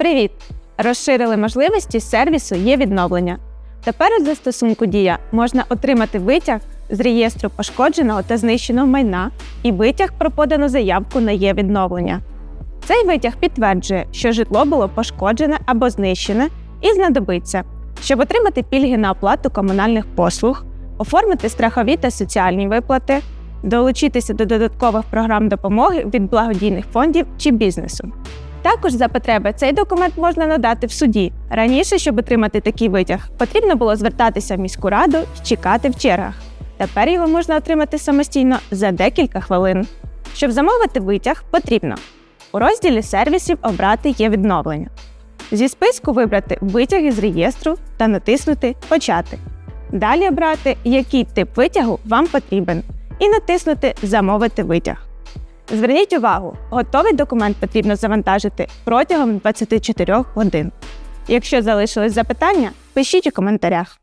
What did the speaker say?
Привіт! Розширили можливості сервісу є відновлення. Тепер у застосунку Дія можна отримати витяг з реєстру пошкодженого та знищеного майна і витяг про подану заявку на є відновлення. Цей витяг підтверджує, що житло було пошкоджене або знищене і знадобиться, щоб отримати пільги на оплату комунальних послуг, оформити страхові та соціальні виплати, долучитися до додаткових програм допомоги від благодійних фондів чи бізнесу. Також за потреби цей документ можна надати в суді. Раніше, щоб отримати такий витяг, потрібно було звертатися в міську раду і чекати в чергах. Тепер його можна отримати самостійно за декілька хвилин. Щоб замовити витяг, потрібно у розділі сервісів обрати є відновлення. Зі списку вибрати витяг із реєстру та натиснути Почати. Далі обрати, який тип витягу вам потрібен, і натиснути Замовити витяг. Зверніть увагу, готовий документ потрібно завантажити протягом 24 годин. Якщо залишились запитання, пишіть у коментарях.